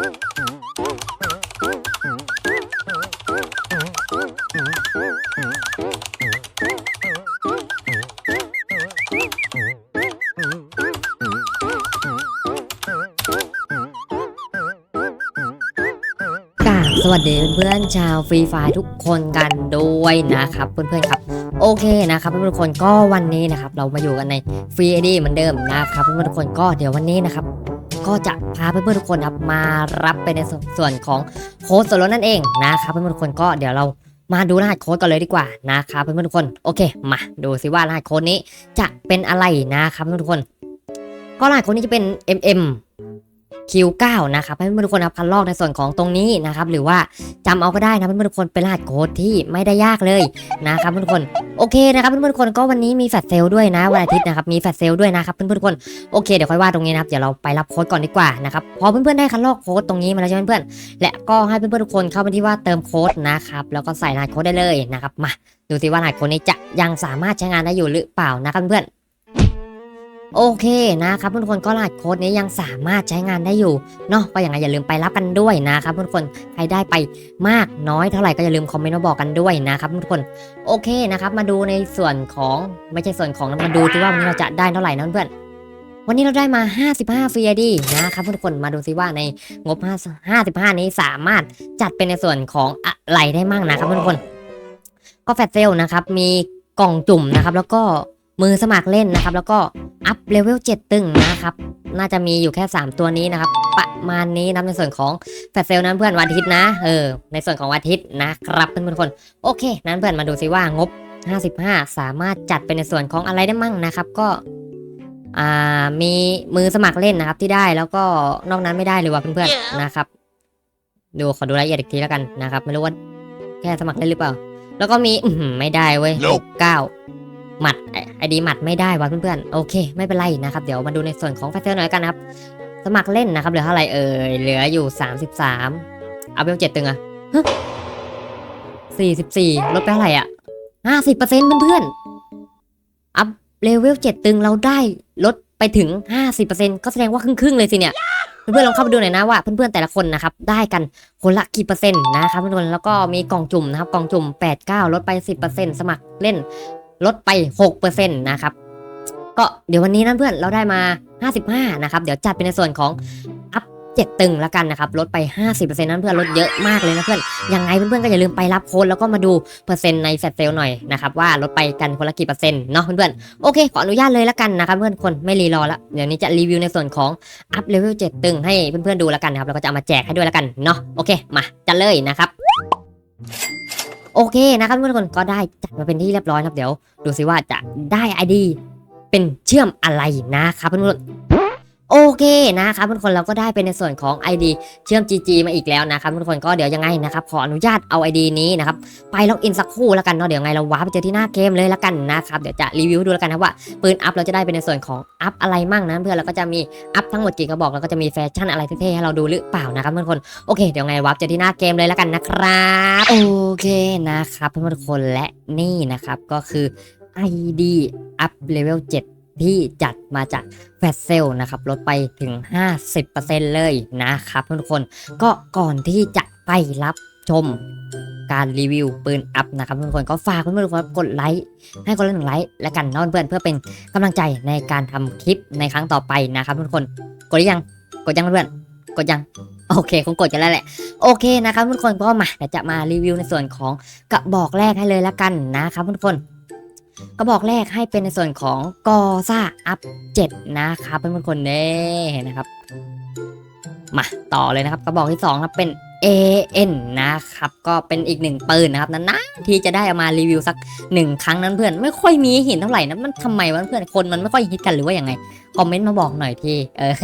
กราบสวัสดีเพื่อนๆชาวฟรีไฟทุกคนกันด้วยนะครับเพื่อนๆครับ โอเคนะครับเพื่อนๆทุกคนก็วันนี้นะครับ เรามาอยู่กันในฟรีไอดีเหมือนเดิมนะครับเพื่อนๆทุกคนก็เดี๋ยววันนี้นะครับ ก็จะพาเพื่อนๆทุกคนครับมารับไปในส่วนของโค้ดส่วนลดนั่นเองนะครับเพื่อนๆทุกคนก็เดี๋ยวเรามาดูรหัสโค้ดกันเลยดีกว่านะครับเพื่อนๆทุกคนโอเค มาดูซิว่ารหัสโค้ดนี้จะเป็นอะไรนะครับเพื่อนๆทุกคน ก็รหัสโค้ดนี้จะเป็น MM Q9 นะครับให้เพื่อนๆทุกคนครับคันลอกในส่วนของตรงนี้นะครับหรือว่าจำเอาก็ได้นะเพื่อนๆทุกคนเป็นรหัสโค้ดที่ไม่ได้ยากเลยนะครับเพื่อนๆทุกคนโอเคนะครับเพื่อนๆทุกคนก็วันนี้มีแฟลชเซลด้วยนะวันอาทิตย์นะครับมีแฟลชเซลด้วยนะครับเพื่อนๆทุกคนโอเคเดี๋ยวค่อยว่าตรงนี้นะครับเดี๋ยวเราไปรับโค้ดก่อนดีกว่านะครับพอเพื่อนๆได้คันลอกโค้ดตรงนี้มาแล้วใช่ไหมเพื่อนๆและก็ให้เพื่อนๆทุกคนเข้าไปที่ว่าเติมโค้ดนะครับแล้วก็ใส่รหัสโค้ดได้เลยนะครับมาดูสิว่ารหัสโค้ดนี้จะยังสามารถใช้งานได้อยู่หรือเปล่านะครับเพื่อนๆ โอเคนะครับทุกคนก็รหัสโค้ดนี้ยังสามารถใช้งานได้อยู่เนาะก็อย่างไรอย่าลืมไปรับกันด้วยนะครับทุกคนใครได้ไปมากน้อยเท่าไหร่ก็อย่าลืมคอมเมนต์มาบอกกันด้วยนะครับทุกคนโอเคนะครับมาดูในส่วนของไม่ใช่ส่วนของมาดูที่ว่าวันนี้เราจะได้เท่าไหร่นะเพื่อนวันนี้เราได้มา 55ฟรีดีนะครับทุกคนมาดูซิว่าในงบ 55 นี้สามารถจัดเป็นในส่วนของอะไรได้มั่งนะครับทุกคนก็แฟตเซลนะครับมีกล่องจุ่มนะครับแล้วก็ มือสมัครเล่นนะครับ แล้วก็อัพเลเวล7ตึงนะครับ น่าจะมีอยู่แค่ 3 ตัวนี้นะครับ ประมาณนี้นะในส่วนของแฟตเซลนั้นเพื่อนวันอาทิตย์นะ เออ ในส่วนของวันอาทิตย์นะครับเพื่อนๆทุกคน โอเค นั้นเพื่อนมาดูซิว่างบ 55 สามารถจัดเป็นในส่วนของอะไรได้มั่งนะครับ ก็อ่ามีมือสมัครเล่นนะครับที่ได้แล้วก็นอกนั้นไม่ได้เลยว่ะเพื่อนๆนะครับ ดูขอดูรายละเอียดอีกทีแล้วกันนะครับ ไม่รู้ว่าแค่สมัครเล่นหรือเปล่า แล้วก็มีอื้อหือไม่ได้เว้ย Nope เก้า หมัดไอดีหมัดไม่ได้ว่ะเพื่อนๆโอเค ไม่เป็นไรนะครับ เดี๋ยวมาดูในส่วนของแฟเซลหน่อยกันครับ สมัครเล่นนะครับเหลือเท่าไหร่เอ่ยเหลืออยู่ 33เอาไปเจ็ดตึงอะสี่สิบสี่ลดไปเท่าไหร่อะห้าสิบเปอร์เซ็นต์เพื่อนๆอัพเลเวลเจ็ดตึงเราได้ลดไปถึงห้าสิบเปอร์เซ็นต์ก็แสดงว่าครึ่งๆเลยสิเนี่ยเพื่อนๆลองเข้าไปดูหน่อยนะว่าเพื่อนๆแต่ละคนนะครับได้กันคนละกี่เปอร์เซ็นต์นะครับเพื่อนๆแล้วก็มีกล่องจุ่มนะครับกล่องจุ่ม 8 9 ลดไป 10%สมัครเล่น ลดไป6%นะครับก็เดี๋ยววันนี้นะเพื่อนเราได้มา 55 นะครับ เดี๋ยวจัดเป็นในส่วนของอัพ7ตึงแล้วกันนะครับ ลดไป 50%นั้นเพื่อนลดเยอะมากเลยนะเพื่อน ยังไงเพื่อนๆก็อย่าลืมไปรับโค้ดแล้วก็มาดูเปอร์เซ็นต์ในแฟลเซลหน่อยนะครับว่าลดไปกันคนละกี่เปอร์เซ็นต์เนาะเพื่อนๆ โอเค ขออนุญาตเลยแล้วกันนะครับเพื่อนคนไม่รีรอละ เดี๋ยวนี้จะรีวิวในส่วนของอัพเลเวล7ตึงให้เพื่อนๆดูแล้วกันนะครับ แล้วก็จะเอามาแจกให้ด้วยแล้วกันเนาะ โอเค มาจัดเลยนะครับ โอเคนะครับเพื่อนๆทุกคนก็ได้จัดมาเป็นที่เรียบร้อยครับเดี๋ยว ดูซิว่าจะได้ไอดีเป็นเชื่อมอะไรนะครับเพื่อนๆ โอเคนะครับทุกคนเราก็ได้เป็นในส่วนของ ID เชื่อม GG มาอีกแล้วนะครับทุกคนก็เดี๋ยวยังไงนะครับขออนุญาตเอา ID นี้นะครับไปล็อกอินสักครู่แล้วกันเนาะเดี๋ยวยังไงเราว้าร์ปไปเจอที่หน้าเกมเลยแล้วกันนะครับเดี๋ยวจะรีวิวดูแล้วกันนะว่าปืนอัพเราจะได้เป็นในส่วนของอัพอะไรมั่งนะเพื่อนเราก็จะมีอัพทั้งหมดกี่กระบอกแล้วก็จะมีแฟชั่นอะไรเท่ๆให้เราดูหรือเปล่านะครับเพื่อนๆทุกคนโอเคเดี๋ยวไงวับเจอที่หน้าเกมเลยแล้วกันนะครับโอเคนะครับเพื่อนๆทุกคนและนี่นะครับก็คือ ID Up Level 7 ที่จัดมาจากแฟชเซลนะครับลดไปถึง 50%เลยนะครับทุกคนก็ก่อนที่จะไปรับชมการรีวิวปืนอัพนะครับทุกคนก็ฝากเพื่อนๆทุกคนกดไลค์ให้คนละหนึ่งไลค์และกันนอนเพื่อนเพื่อเป็นกำลังใจในการทำคลิปในครั้งต่อไปนะครับทุกคนกดหรือยังกดยังเพื่อนกดยังโอเคคงกดกันแล้วแหละโอเคนะครับทุกคนก็มาเดี๋ยวจะมารีวิวในส่วนของกระบอกแรกให้เลยละกันนะครับทุกคน กระบอกแรกให้เป็นในส่วนของกอซ่าอัพ7นะครับเพื่อนๆคนเน่นะครับมาต่อเลยนะครับ กระบอกที่2ครับเป็น AN นะครับ ก็เป็นอีกหนึ่งปืนนะครับนั้นนะที่จะได้เอามารีวิวสักหนึ่งครั้งนั้นเพื่อน ไม่ค่อยมีห้เห็นเท่าไหร่นะมันทำไมวะเพื่อนคนมันไม่ค่อยฮิตกันหรือว่าอย่างไงคอมเมนต์มาบอกหน่อยที่เออ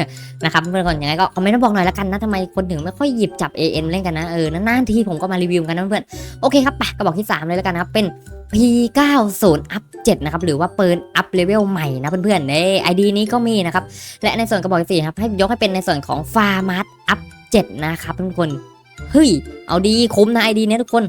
นะครับเพื่อนคนยังไงก็คอมเมนต์มาบอกหน่อยละกันนะทำไมคนถึงไม่ค่อยหยิบจับ AN เล่นกันนะเออนานๆทีผมก็มารีวิวกันนะเพื่อนโอเคครับไปกระบอกที่ 3 เลยแล้วกันนะครับเป็น P90 Up 7นะครับหรือว่าปืนอัพเลเวลใหม่นะเพื่อนๆเน่ไอดีนี้ก็มีนะครับและในส่วนกระบอกที่สี่ครับให้ยกให้เป็นในส่วนของ f a r m a r t Up 7นะครับทุกคน เฮ้ย เอาดีคุ้มนะไอดีเนี้ยทุกคน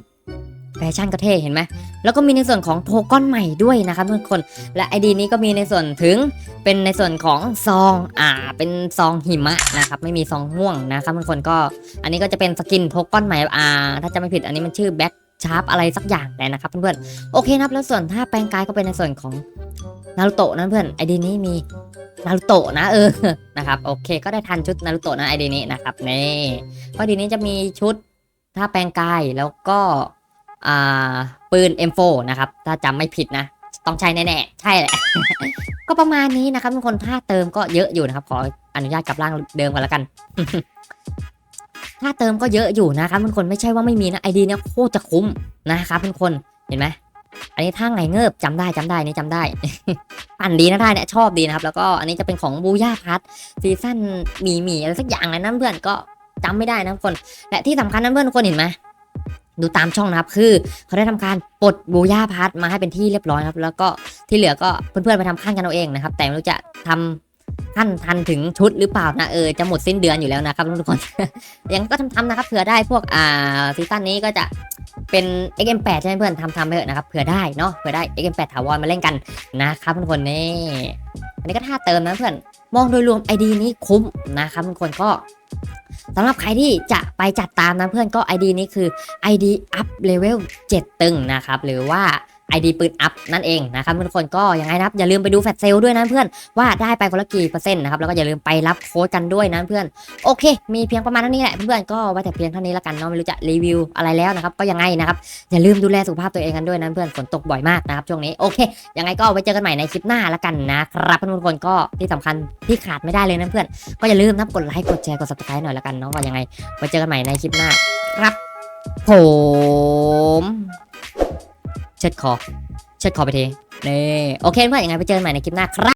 แฟชั่นก็เท่เห็นไหม แล้วก็มีในส่วนของโทก้อนใหม่ด้วยนะครับทุกคน และไอดีนี้ก็มีในส่วนถึงเป็นในส่วนของซอง อ่า เป็นซองหิมะนะครับ ไม่มีซองม่วงนะครับทุกคนก็ อันนี้ก็จะเป็นสกินโทก้อนใหม่ อ่า ถ้าจะไม่ผิดอันนี้มันชื่อแบ็กชาร์ปอะไรสักอย่างแหละนะครับเพื่อนๆ โอเคนะครับ แล้วส่วนถ้าแปลงกายก็เป็นในส่วนของ นารุโตะนะเพื่อนไอดีนี้มีนารุโตะนะเออนะครับโอเคก็ได้ทันชุดนารุโตะนะไอดีนี้นะครับนี่ก็ดีนี้จะมีชุดถ้าแปลงกายแล้วก็อ่าปืน M4 นะครับถ้าจำไม่ผิดนะ ต้องใช้แน่ๆใช่แหละ ก็ประมาณนี้นะครับทุกคนถ้าเติมก็เยอะอยู่นะครับ ขออนุญาตกลับร่างเดิมกันแล้วกันถ้าเติมก็เยอะอยู่นะครับทุกคนไม่ใช่ว่าไม่มีนะไอดีเนี่ยโคตรจะคุ้มนะครับทุกคนเห็นไหม อันนี้ท่าไหนเงิบจำได้จำได้นี่จำได้ ปั่นดีนะได้เนี่ยชอบดีนะครับ แล้วก็อันนี้จะเป็นของบูย่าพัทซีซั่นหมีหมีอะไรสักอย่างเลยนะเพื่อนก็จำไม่ได้นะทุกคน และที่สำคัญนะเพื่อนทุกคนเห็นไหมดูตามช่องนะครับ คือเขาได้ทำการปลดบูย่าพาร์ทมาให้เป็นที่เรียบร้อยครับ แล้วก็ที่เหลือก็เพื่อนๆไปทำขั้นกันเอาเองนะครับ แต่ไม่รู้จะทำขั้นทันถึงชุดหรือเปล่านะเออจะหมดสิ้นเดือนอยู่แล้วนะครับทุกคนยังก็ทำๆนะครับเผื่อได้พวกอ่าซีซั่นนี้ก็จะ เป็น XM8 ใช่ไหมเพื่อนทำทำไปเถอะนะครับเผื่อได้เนาะเผื่อได้ XM8 ถาวรมาเล่นกันนะครับทุกคนนี่อันนี้ก็ท่าเติมนะเพื่อนมองโดยรวม ID นี้คุ้มนะครับทุกคนก็สำหรับใครที่จะไปจัดตามนะเพื่อนก็ ID นี้คือ ID up level 7 ตึงนะครับ หรือว่า ID ปืนอัพนั่นเองนะครับทุกคนก็ยังไงนะครับอย่าลืมไปดูแฟลชเซลด้วยนะเพื่อนว่าได้ไปคนละกี่เปอร์เซ็นต์นะครับแล้วก็อย่าลืมไปรับโค้ดกันด้วยนะเพื่อนโอเค มีเพียงประมาณเท่านี้แหละเพื่อนๆก็ไว้แต่เพียงเท่านี้ละกันเนาะไม่รู้จะรีวิวอะไรแล้วนะครับก็ยังไงนะครับอย่าลืมดูแลสุขภาพตัวเองกันด้วยนะเพื่อนฝนตกบ่อยมากนะครับช่วงนี้โอเคยังไงก็ไว้เจอกันใหม่ในคลิปหน้าละกันนะครับเพื่อนๆทุกคนก็ที่สำคัญที่ขาดไม่ได้เลยนะเพื่อนก็อย่าลืมนะครับกดไลค์กดแชร์กด subscribe หน่อยละกันเนาะว่ายังไงไว้เจอกันใหม่ในคลิปหน้าครับผม เช็ดคอ เช็ดคอไปทีนี่โอเคเพื่อนยังไงไปเจอกันใหม่ในคลิปหน้าครับ